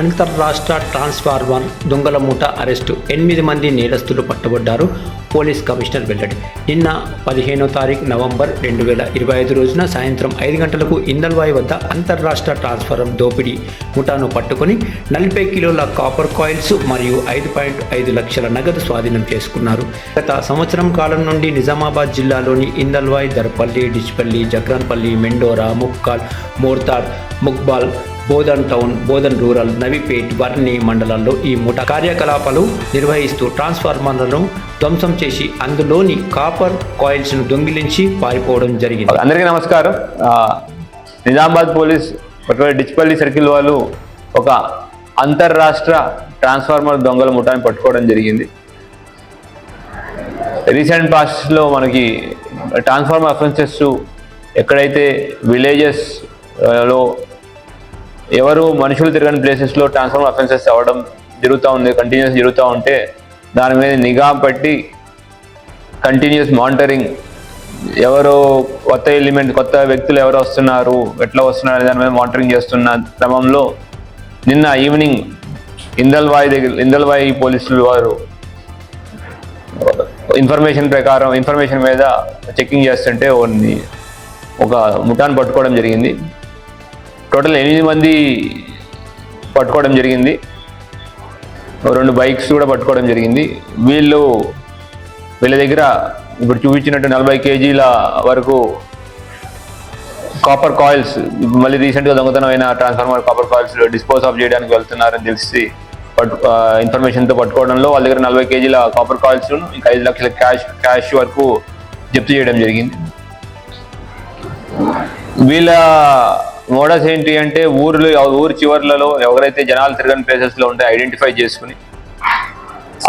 అంతర్రాష్ట్ర ట్రాన్స్ఫార్మర్ దొంగల మూట అరెస్టు. ఎనిమిది మంది నేరస్తులు పట్టబడ్డారు. పోలీస్ కమిషనర్ వెల్లడి. నిన్న పదిహేనో తారీఖు నవంబర్ రెండు వేల ఇరవై ఐదు రోజున సాయంత్రం ఐదు గంటలకు ఇందల్వాయి వద్ద అంతర్రాష్ట్ర ట్రాన్స్ఫార్మర్ దోపిడీ ముఠాను పట్టుకుని నలభై కిలోల కాపర్ కాయిల్స్ మరియు ఐదు పాయింట్ ఐదు లక్షల నగదు స్వాధీనం చేసుకున్నారు. గత సంవత్సరం కాలం నుండి నిజామాబాద్ జిల్లాలోని ఇందల్వాయి దర్పల్లి డిచ్పల్లి జగ్రాన్పల్లి మెండోరా ముక్కాల్ మోర్తాడ్ ముక్బాల్ బోధన్ టౌన్ బోధన్ రూరల్ నవిపేట్ వర్ణి మండలాల్లో ఈ ముఠా కార్యకలాపాలు నిర్వహిస్తూ ట్రాన్స్ఫార్మర్లను ధ్వంసం చేసి అందులోని కాపర్ కాయిల్స్ను దొంగిలించి పారిపోవడం జరిగింది. అందరికీ నమస్కారం. నిజామాబాద్ పోలీస్ పట్టుబడి డిచ్పల్లి సర్కిల్ వాళ్ళు ఒక అంతర్రాష్ట్ర ట్రాన్స్ఫార్మర్ దొంగల ముఠాన్ని పట్టుకోవడం జరిగింది. రీసెంట్ పాస్ట్లో మనకి ట్రాన్స్ఫార్మర్ అఫెన్సెస్ ఎక్కడైతే విలేజెస్లో ఎవరు మనుషులు తిరగని ప్లేసెస్లో ట్రాన్స్ఫార్మర్ అఫెన్సెస్ అవ్వడం జరుగుతూ ఉంది కంటిన్యూస్ జరుగుతూ ఉంటే దాని మీద నిఘా పెట్టి కంటిన్యూస్ మానిటరింగ్ ఎవరు కొత్త ఎలిమెంట్ కొత్త వ్యక్తులు ఎవరు వస్తున్నారు ఎట్లా వస్తున్నారు దాని మీద మానిటరింగ్ చేస్తున్న క్రమంలో నిన్న ఈవినింగ్ ఇందల్వాయి దగ్గర ఇందల్వాయి పోలీసులు వారు ఇన్ఫర్మేషన్ ప్రకారం ఇన్ఫర్మేషన్ మీద చెకింగ్ చేస్తుంటే ఒక ముఠాన్ని పట్టుకోవడం జరిగింది. టోటల్ ఎనిమిది మంది పట్టుకోవడం జరిగింది. రెండు బైక్స్ కూడా పట్టుకోవడం జరిగింది. వీళ్ళు వీళ్ళ దగ్గర ఇప్పుడు చూపించినట్టు నలభై కేజీల వరకు కాపర్ కాయిల్స్ మళ్ళీ రీసెంట్గా దొంగతనమైన transformer copper coils dispose of చేయడానికి వెళ్తున్నారని తెలిసి పట్టు ఇన్ఫర్మేషన్తో పట్టుకోవడంలో వాళ్ళ దగ్గర నలభై కేజీల కాపర్ కాయిల్స్ ఇంకా ఐదు లక్షల క్యాష్ క్యాష్ వరకు జప్తు చేయడం జరిగింది. వీళ్ళ మోడల్స్ ఏంటి అంటే ఊర్లు ఊరు చివర్లలో ఎవరైతే జనాలు తిరగని ప్లేసెస్లో ఉంటే ఐడెంటిఫై చేసుకుని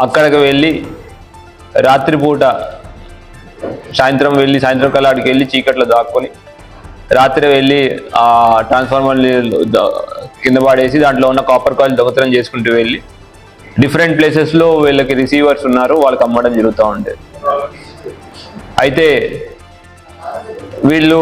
అక్కడికి వెళ్ళి రాత్రిపూట సాయంత్రం వెళ్ళి సాయంత్రం కల్లా అక్కడికి వెళ్ళి చీకట్లో దాక్కొని రాత్రి వెళ్ళి ఆ ట్రాన్స్ఫార్మర్ కింద పడేసి దాంట్లో ఉన్న కాపర్ కాయిల్ దొంగతనం చేసుకుంటూ వెళ్ళి డిఫరెంట్ ప్లేసెస్లో వీళ్ళకి రిసీవర్స్ ఉన్నారు వాళ్ళకి అమ్మడం జరుగుతూ ఉండేది అయితే వీళ్ళు